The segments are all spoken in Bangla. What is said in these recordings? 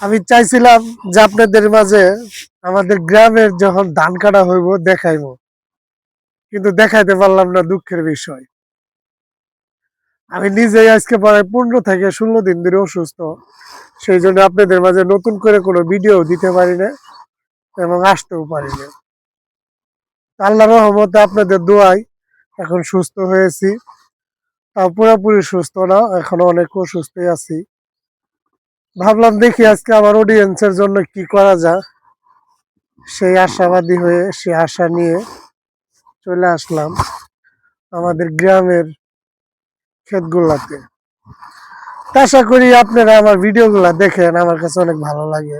আমি চাইছিলাম যে আপনাদের মাঝে আমাদের গ্রামের যখন ধান কাটা হইব দেখাইব। কিন্তু দেখাইতে পারলাম না দুঃখের বিষয়। আমি নিজেই আজকে প্রায় পনেরো থেকে ষোলো দিন ধরে অসুস্থ। সেই জন্য আপনাদের মাঝে নতুন করে কোনো ভিডিও দিতে পারি না এবং আসতেও পারি না। আল্লাহ রহমতে আপনাদের দোয়াই এখন সুস্থ হয়েছি। পুরোপুরি সুস্থ না, এখনও অনেক অসুস্থই আছি। ভাবলাম দেখি আজকে আমার অডিয়েন্সের জন্য কি করা যায়। সেই আশাবাদী হয়ে সে আশা নিয়ে চলে আসলাম আমাদের গ্রামের ক্ষেতগুলাতে। আশা করি আপনারা আমার ভিডিওগুলা দেখেন, আমার কাছে অনেক ভালো লাগে।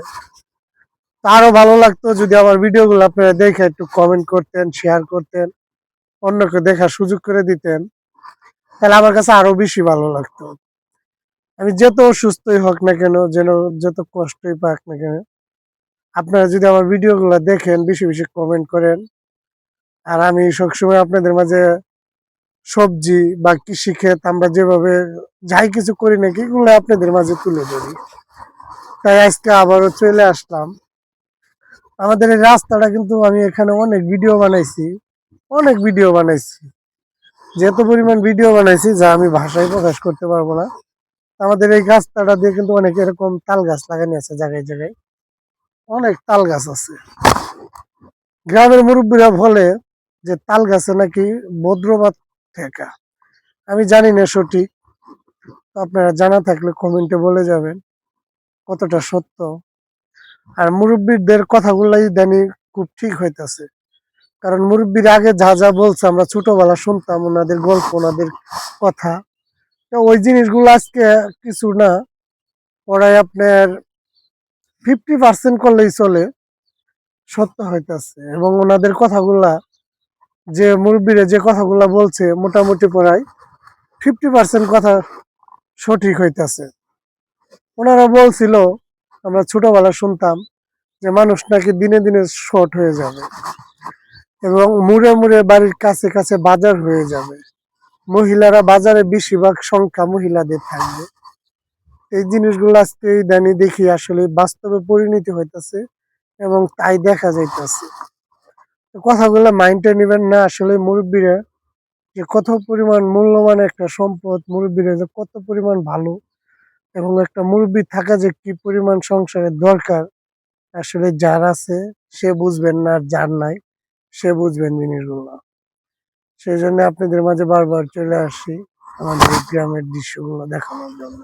আরও ভালো লাগতো যদি আমার ভিডিওগুলো আপনারা দেখে একটু কমেন্ট করতেন শেয়ার করতেন, অন্যকে দেখার সুযোগ করে দিতেন। তাহলে আমার কাছে আরও বেশি ভালো লাগতো। আমি যত অসুস্থই হোক না কেন, যেন যত কষ্টই পাক না কেন, আপনারা যদি আমার ভিডিওগুলো দেখেন, বেশি বেশি কমেন্ট করেন। আর আমি সবসময় আপনাদের মাঝে সবজি বা কৃষি ক্ষেত আমরা যেভাবে যাই কিছু করি নাকি এগুলো আপনাদের মাঝে তুলে ধরি। তাই আজকে আবারও চলে আসলাম। আমাদের এই রাস্তাটা কিন্তু আমি এখানে অনেক ভিডিও বানাইছি, অনেক ভিডিও বানাইছি। যত পরিমাণ ভিডিও বানাইছি, যা আমি ভাষায় প্রকাশ করতে পারব না। আমাদের এই গাছটাটা দিয়ে কিন্তু অনেক এরকম তাল গাছ লাগানো আছে জায়গায় জায়গায়। অনেক তাল গাছ আছে। গ্রামের মুরব্বীরা বলে যে তাল গাছে নাকি বদ্রবাদ ঠেকা। আমি জানি না সঠিক। আপনারা জানা থাকলে কমেন্টে বলে যাবেন কতটা সত্য। আর মুরব্বীদের কথাগুলাই জানি খুব ঠিক হইতাছে। কারণ মুরব্বীর আগে যা যা বলছে আমরা ছোটবেলা শুনতাম, ওনাদের গল্প, ওনাদের কথা। ওই জিনিসগুলো আজকে কিছু না, ওরাই আপনার ফিফটি পার্সেন্ট করলেই চলে, সত্য হইতাছে। এবং ওনাদের কথাগুলা, যে মুরব্বীরা যে কথাগুলা বলছে, মোটামুটি প্রায় ফিফটি পার্সেন্ট কথা সঠিক হইতাছে। ওনারা বলছিল, আমরা ছোটবেলা শুনতাম, যে মানুষ নাকি দিনে দিনে শর্ট হয়ে যাবে। এবং মুড়ে মুড়ে বাড়ির কাছে কাছে বাজার হয়ে যাবে। মহিলারা বাজারে বেশিরভাগ সংখ্যা মহিলাদের থাকবে। এই জিনিসগুলো আজকে ইদানি দেখি আসলে বাস্তবে পরিণতি হইতাছে এবং তাই দেখা যাইতাছে। কথাগুলো মাইন্ডে নেবেন না, আসলে মুরব্বীরা যে কত পরিমাণ মূল্যবান একটা সম্পদ, মুরব্বীরা যে কত পরিমাণ ভালো এবং একটা মুরব্বী থাকা যে কি পরিমাণ সংসারের দরকার, আসলে যার আছে সে বুঝবেন না আর যার নাই। সে বুঝবেন জিনিসগুলো। সেই জন্য আপনাদের মাঝে বারবার চলে আসি আমাদের গ্রামের দৃশ্যগুলো দেখানোর জন্য।